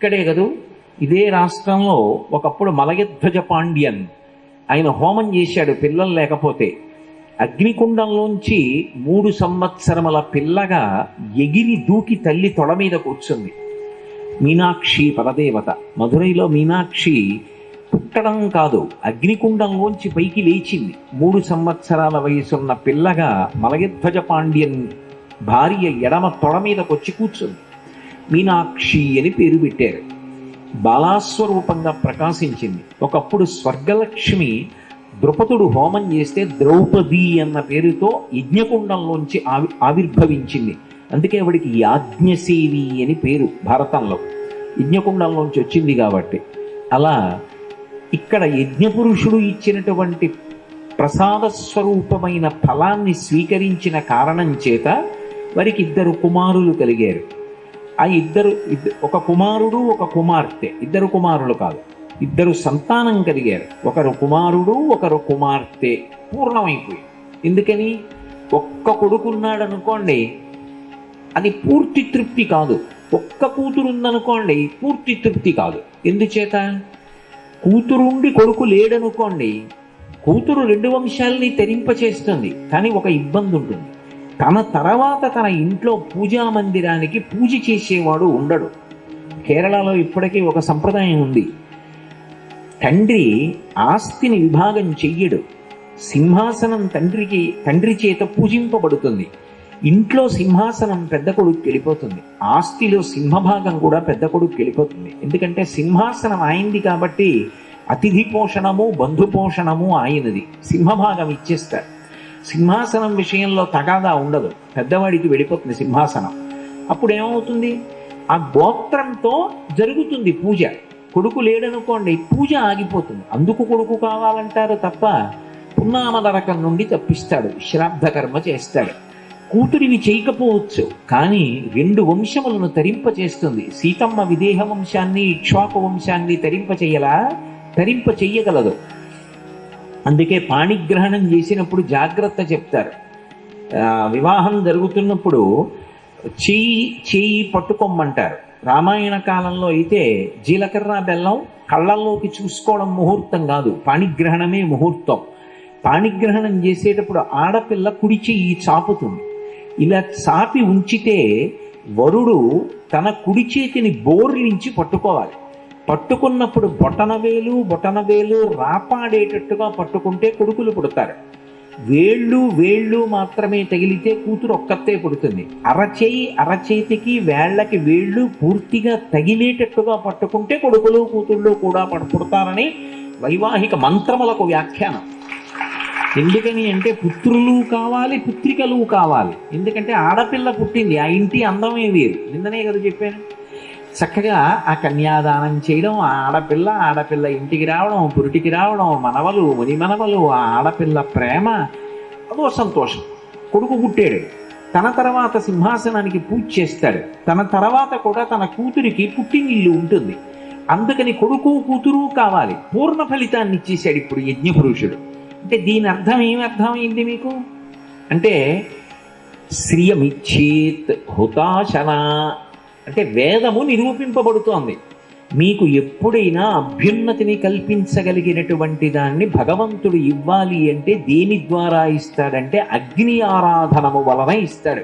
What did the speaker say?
ఇక్కడే కదూ? ఇదే రాష్ట్రంలో ఒకప్పుడు మలయధ్వజ పాండ్యన్. ఆయన హోమం చేశాడు పిల్లలు లేకపోతే. అగ్నికుండంలోంచి మూడు సంవత్సరముల పిల్లగా ఎగిరి దూకి తల్లి తొడ మీద కూర్చుంది. మీనాక్షి పరదేవత. మధురైలో మీనాక్షి పుట్టడం కాదు అగ్నికుండంలోంచి పైకి లేచింది. మూడు సంవత్సరాల వయసున్న పిల్లగా మలయధ్వజ పాండ్యన్ భార్య ఎడమ తొడ మీదకొచ్చి కూర్చుంది. మీనాక్షి అని పేరు పెట్టారు. బాలాస్వరూపంగా ప్రకాశించింది. ఒకప్పుడు స్వర్గలక్ష్మి ద్రుపదుడు హోమం చేస్తే ద్రౌపది అన్న పేరుతో యజ్ఞకుండంలోంచి ఆవి ఆవిర్భవించింది. అందుకే ఆవిడికి యాజ్ఞసేవి అని పేరు భారతంలో. యజ్ఞకుండంలోంచి వచ్చింది కాబట్టి. అలా ఇక్కడ యజ్ఞపురుషుడు ఇచ్చినటువంటి ప్రసాద స్వరూపమైన ఫలాన్ని స్వీకరించిన కారణం చేత వారికి ఇద్దరు కుమారులు కలిగారు. ఆ ఇద్దరు ఒక కుమారుడు ఒక కుమార్తె. ఇద్దరు కుమారులు కాదు. ఇద్దరు సంతానం కలిగారు. ఒకరు కుమారుడు ఒకరు కుమార్తె. పూర్ణమైపోయి ఎందుకని? ఒక్క కొడుకున్నాడు అనుకోండి అది పూర్తి తృప్తి కాదు. ఒక్క కూతురు ఉందనుకోండి పూర్తి తృప్తి కాదు. ఎందుచేత? కూతురుండి కొడుకు లేడనుకోండి కూతురు రెండు వంశాలని తెరింపచేస్తుంది కానీ ఒక ఇబ్బంది ఉంటుంది తన తర్వాత తన ఇంట్లో పూజా మందిరానికి పూజ చేసేవాడు ఉండడు. కేరళలో ఇప్పటికీ ఒక సంప్రదాయం ఉంది. తండ్రి ఆస్తిని విభాగం చెయ్యడు. సింహాసనం తండ్రికి తండ్రి చేత పూజింపబడుతుంది. ఇంట్లో సింహాసనం పెద్ద కొడుకు వెళ్ళిపోతుంది. ఆస్తిలో సింహభాగం కూడా పెద్ద కొడుకు వెళ్ళిపోతుంది. ఎందుకంటే సింహాసనం ఆయనది కాబట్టి అతిథి పోషణము బంధు పోషణము ఆయనది. సింహభాగం ఇచ్చేస్తారు. సింహాసనం విషయంలో తగాదా ఉండదు. పెద్దవాడికి వెళ్ళిపోతుంది సింహాసనం. అప్పుడు ఏమవుతుంది ఆ గోత్రంతో జరుగుతుంది పూజ. కొడుకు లేడనుకోండి పూజ ఆగిపోతుంది. అందుకు కొడుకు కావాలంటారు తప్ప పున్నామదరకం నుండి తప్పిస్తాడు. శ్రాద్ధ కర్మ చేస్తాడు. కూతురివి చేయకపోవచ్చు కానీ రెండు వంశములను తరింప చేస్తుంది సీతమ్మ విదేహ వంశాన్ని ఇక్ష్వాకు వంశాన్ని తరింప చెయ్యలా తరింప చెయ్యగలదు అందుకే పాణిగ్రహణం చేసినప్పుడు జాగ్రత్త చెప్తారు. వివాహం జరుగుతున్నప్పుడు చెయ్యి చెయ్యి పట్టుకోమంటారు రామాయణ కాలంలో అయితే జీలకర్ర బెల్లం కళ్ళల్లోకి చూసుకోవడం ముహూర్తం కాదు. పాణిగ్రహణమే ముహూర్తం. పాణిగ్రహణం చేసేటప్పుడు ఆడపిల్ల కుడి చెయ్యి చాపుతుంది. ఇలా చాపి ఉంచితే వరుడు తన కుడి చేతిని బోర్లించి పట్టుకోవాలి. పట్టుకున్నప్పుడు బొటనవేలు బొటనవేలు రాపాడేటట్టుగా పట్టుకుంటే కొడుకులు పుడతారు. వేళ్ళు వేళ్ళు మాత్రమే తగిలితే కూతురు ఒక్కతే పుడుతుంది. అరచేయి అరచేతికి వేళ్ళకి వేళ్ళు పూర్తిగా తగిలేటట్టుగా పట్టుకుంటే కొడుకులు కూతుళ్ళు కూడా పడు- పుడతారని వైవాహిక మంత్రములకు వ్యాఖ్యానం. ఎందుకని అంటే పుత్రులు కావాలి పుత్రికలు కావాలి. ఎందుకంటే ఆడపిల్ల పుట్టింది ఆ ఇంటి అందమే వేరు. నిన్ననే కదా చెప్పాను. చక్కగా ఆ కన్యాదానం చేయడం ఆ ఆడపిల్ల ఆడపిల్ల ఇంటికి రావడం పురిటికి రావడం మనవలు ముని మనవలు ఆ ఆడపిల్ల ప్రేమ అదో సంతోషం. కొడుకు పుట్టాడు. తన తర్వాత సింహాసనానికి పూజ చేస్తాడు. తన తర్వాత కూడా తన కూతురికి పుట్టినిల్లు ఉంటుంది. అందుకని కొడుకు కూతురు కావాలి. పూర్ణ ఫలితాన్ని ఇచ్చేశాడు ఇప్పుడు యజ్ఞపురుషుడు. అంటే దీని అర్థం ఏమి అర్థమైంది మీకు? అంటే శ్రియమిచ్చేత్ హుతాశనా అంటే వేదము నిరూపింపబడుతోంది. మీకు ఎప్పుడైనా అభ్యున్నతిని కల్పించగలిగినటువంటి దాన్ని భగవంతుడు ఇవ్వాలి అంటే దేని ద్వారా ఇస్తాడంటే అగ్ని ఆరాధనము వలన ఇస్తాడు.